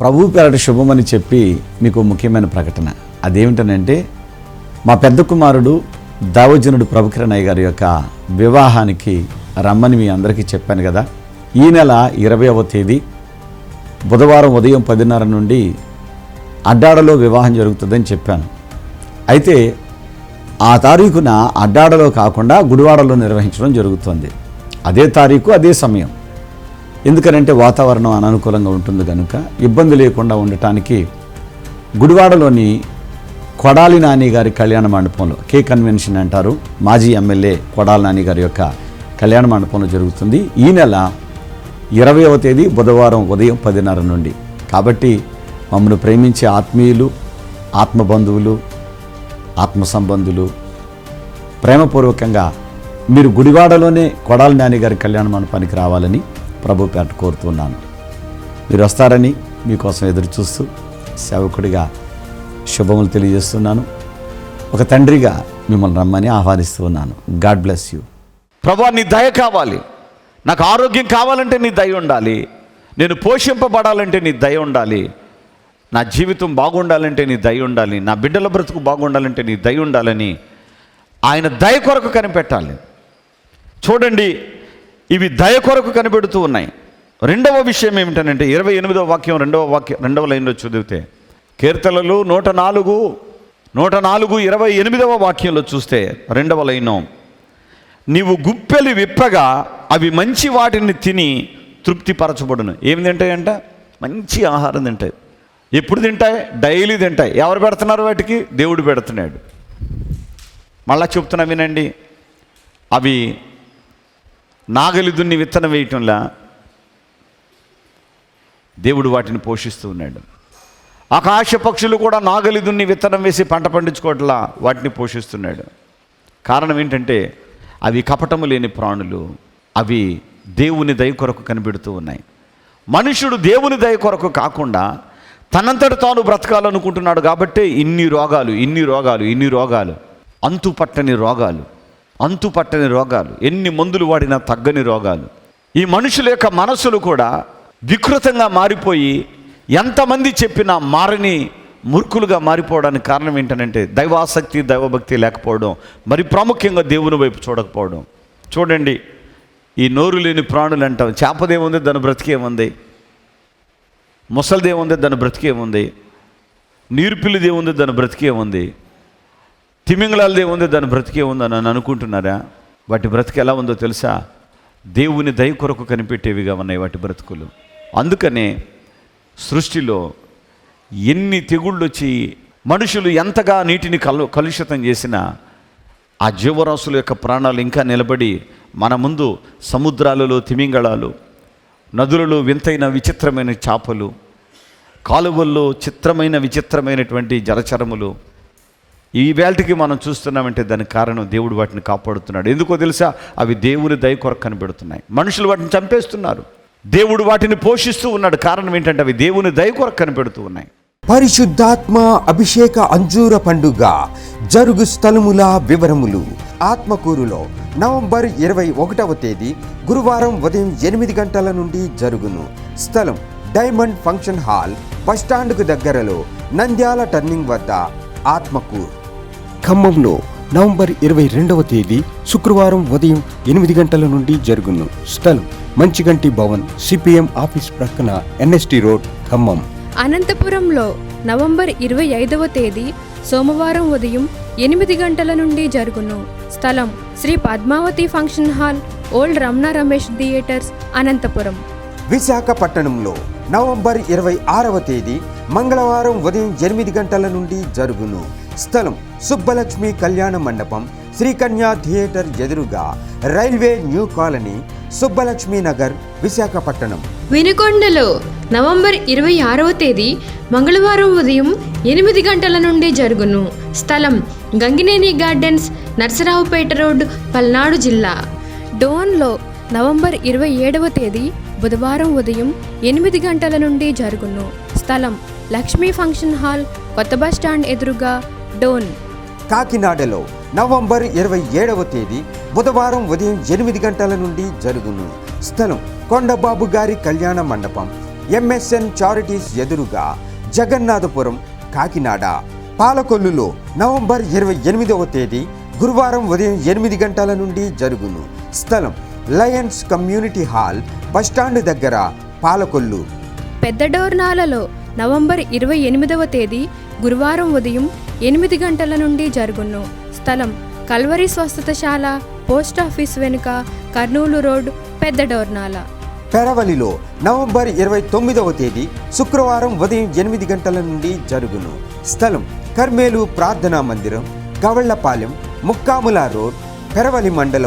ప్రభు పేరట శుభమని చెప్పి మీకు ముఖ్యమైన ప్రకటన. అదేమిటనంటే మా పెద్ద కుమారుడు దావజనుడు ప్రభుకిరణయ్య గారి యొక్క వివాహానికి రమ్మని మీ అందరికీ చెప్పాను కదా. ఈ నెల ఇరవైవ తేదీ బుధవారం ఉదయం పదిన్నర నుండి అడ్డాడలో వివాహం జరుగుతుందని చెప్పాను. అయితే ఆ తారీఖున అడ్డాడలో కాకుండా గుడివాడలో నిర్వహించడం జరుగుతుంది. అదే తారీఖు అదే సమయం. ఎందుకనంటే వాతావరణం అననుకూలంగా ఉంటుంది కనుక ఇబ్బంది లేకుండా ఉండటానికి గుడివాడలోని కొడాలి నాని గారి కళ్యాణ మండపంలో కే కన్వెన్షన్ అంటారు. మాజీ ఎమ్మెల్యే కొడాలి నాని గారి యొక్క కళ్యాణ మండపంలో జరుగుతుంది. ఈ నెల ఇరవయవ తేదీ బుధవారం ఉదయం పదిన్నర నుండి. కాబట్టి మమ్మల్ని ప్రేమించే ఆత్మీయులు ఆత్మబంధువులు ఆత్మ సంబంధులు ప్రేమపూర్వకంగా మీరు గుడివాడలోనే కొడాలి నాని గారి కళ్యాణ మండపానికి రావాలని ప్రభు పేట కోరుతున్నాను. మీరు వస్తారని మీకోసం ఎదురు చూస్తూ సేవకుడిగా శుభములు తెలియజేస్తున్నాను. ఒక తండ్రిగా మిమ్మల్ని రమ్మని ఆహ్వానిస్తూ ఉన్నాను. God bless you. ప్రభా నీ దయ కావాలి. నాకు ఆరోగ్యం కావాలంటే నీ దయ ఉండాలి. నేను పోషింపబడాలంటే నీ దయ ఉండాలి. నా జీవితం బాగుండాలంటే నీ దయ ఉండాలి. నా బిడ్డల బ్రతుకు బాగుండాలంటే నీ దయ ఉండాలని ఆయన దయ కొరకు కనిపెట్టాలి. చూడండి ఇవి దయ కొరకు కనిపెడుతూ ఉన్నాయి. రెండవ విషయం ఏమిటనంటే ఇరవై ఎనిమిదవ వాక్యం రెండవ వాక్యం రెండవ లైన్లో చదివితే కీర్తనలు నూట నాలుగు నూట నాలుగు ఇరవై ఎనిమిదవ వాక్యంలో చూస్తే రెండవ లైను నీవు గుప్పెలు విప్పగా అవి మంచి వాటిని తిని తృప్తిపరచబడును. ఏమి తింటాయంట? మంచి ఆహారం తింటాయి. ఎప్పుడు తింటాయి? డైలీ తింటాయి. ఎవరు పెడుతున్నారు వాటికి? దేవుడు పెడుతున్నాడు. మళ్ళా చెప్తున్నా వినండి. అవి నాగలి దున్ని విత్తనం వేయటంలా దేవుడు వాటిని పోషిస్తూ ఉన్నాడు. ఆకాశ పక్షులు కూడా నాగలి దున్ని విత్తనం వేసి పంట పండించుకోవట్లా వాటిని పోషిస్తున్నాడు. కారణం ఏంటంటే అవి కపటము లేని ప్రాణులు అవి దేవుని దయ కొరకు కనిపెడుతూ ఉన్నాయి. మనుషుడు దేవుని దయ కొరకు కాకుండా తనంతట తాను బ్రతకాలనుకుంటున్నాడు కాబట్టే ఇన్ని రోగాలు ఇన్ని రోగాలు ఇన్ని రోగాలు అంతు పట్టని రోగాలు అంతు పట్టని రోగాలు ఎన్ని మందులు వాడినా తగ్గని రోగాలు. ఈ మనుషుల యొక్క మనసులు కూడా వికృతంగా మారిపోయి ఎంతమంది చెప్పినా మారని మురుకులుగా మారిపోవడానికి కారణం ఏంటంటే దైవాసక్తి దైవభక్తి లేకపోవడం మరి ప్రాముఖ్యంగా దేవుని వైపు చూడకపోవడం. చూడండి ఈ నోరు లేని ప్రాణులు అంటాం. చేపదేముంది దాని బ్రతికేముంది? ముసలిదేముంది దాని బ్రతికేముంది? నీరుపిల్లిదేముంది దాని బ్రతికేముంది? తిమింగళాలదేముంది దాని బ్రతికే ఉందని అని అనుకుంటున్నారా? వాటి బ్రతికి ఎలా ఉందో తెలుసా? దేవుని దయ కొరకు కనిపెట్టేవిగా ఉన్నాయి వాటి బ్రతుకులు. అందుకనే సృష్టిలో ఎన్ని తెగుళ్ళు వచ్చి మనుషులు ఎంతగా నీటిని కలు కలుషితం చేసినా ఆ జీవరాశుల యొక్క ప్రాణాలు ఇంకా నిలబడి మన ముందు సముద్రాలలో తిమింగళాలు నదులలో వింతైన విచిత్రమైన చేపలు కాలువల్లో చిత్రమైన విచిత్రమైనటువంటి జలచరములు ఈ వేళటికి మనం చూస్తున్నామంటే దానికి కారణం దేవుడు వాటిని కాపాడుతున్నాడు. ఎందుకో తెలుసా? అవి దేవుని దయ కొరకు కనిపెడుతున్నాయి. మనుషులు వాటిని చంపేస్తున్నారు. దేవుడు వాటిని పోషిస్తూ ఉన్నాడు. కారణం ఏంటంటే అవి దేవుని దయ కొరకు కనిపెడుతూ ఉన్నాయి. పరిశుద్ధాత్మ అభిషేక అంజూర పండుగ జరుగు స్థలముల వివరములు. ఆత్మకూరులో నవంబర్ ఇరవై ఒకటవ తేదీ గురువారం ఉదయం ఎనిమిది గంటల నుండి జరుగును. స్థలం డైమండ్ ఫంక్షన్ హాల్ బస్టాండ్కు దగ్గరలో నంద్యాల టర్నింగ్ వద్ద ఆత్మకూర్. ఖమ్మంలో నవంబర్ ఇరవై రెండవ తేదీ శుక్రవారం ఉదయం ఎనిమిది గంటల నుండి జరుగును. స్థలం మంచిగంటి భవన్ సిపిఎం ఆఫీస్ ప్రక్కన ఎన్ఎస్టి రోడ్ ఖమ్మం. అనంతపురంలో నవంబర్ ఇరవై ఐదవ తేదీ సోమవారం ఉదయం ఎనిమిది గంటల నుండి జరుగును. స్థలం Sri Padmavati function hall old Ramana Ramesh theatres Anantapuram. విశాఖపట్టణంలో November ఇరవై ఆరవ తేదీ మంగళవారం ఉదయం ఎనిమిది గంటల నుండి జరుగును. స్థలం సుబ్బలక్ష్మి కళ్యాణ మండపం శ్రీకన్యా థియేటర్ ఎదురుగా railway new colony Subbalakshmi Nagar Visakhapatnam. వినుకొండలో November ఇరవై ఆరవ తేదీ మంగళవారం ఉదయం ఎనిమిది గంటల నుండి జరుగును. స్థలం గంగినేని గార్డెన్స్ నర్సరావుపేట రోడ్ పల్నాడు జిల్లా. డోన్లో నవంబర్ ఇరవై ఏడవ తేదీ బుధవారం ఉదయం ఎనిమిది గంటల నుండి జరుగును. స్థలం లక్ష్మీ ఫంక్షన్ హాల్ కొత్త బస్ స్టాండ్ ఎదురుగా డోన్ కాకినాడలో నవంబర్ ఇరవై ఏడవ తేదీ బుధవారం ఉదయం ఎనిమిది గంటల నుండి జరుగును. స్థలం కొండబాబు గారి కళ్యాణ మండపం. ఎంఎస్ఎన్ చారిటీస్ ఎదురుగా జగన్నాథపురం కాకినాడ. పాలకొల్లులో నవంబర్ ఇరవై ఎనిమిదవ తేదీ గురువారం ఉదయం ఎనిమిది గంటల నుండి జరుగును. స్థలం లయన్స్ కమ్యూనిటీ హాల్ బస్టాండ్ దగ్గర పాలకొల్లు. పెద్ద డోర్నాలలో నవంబర్ ఇరవై ఎనిమిదవ తేదీ గురువారం ఉదయం ఎనిమిది గంటల నుండి జరుగును. స్థలం కల్వరి స్వస్థతశాల పోస్టాఫీస్ వెనుక కర్నూలు రోడ్ పెద్ద డోర్నాల. పెరవలిలో నవంబర్ ఇరవై తొమ్మిదవ తేదీ శుక్రవారం ఉదయం ఎనిమిది గంటల నుండి జరుగును. స్థలం కర్మేలు ప్రార్థనా మందిరం గవళ్ళపాలెం ముక్కాముల రోడ్ పెరవలి మండలం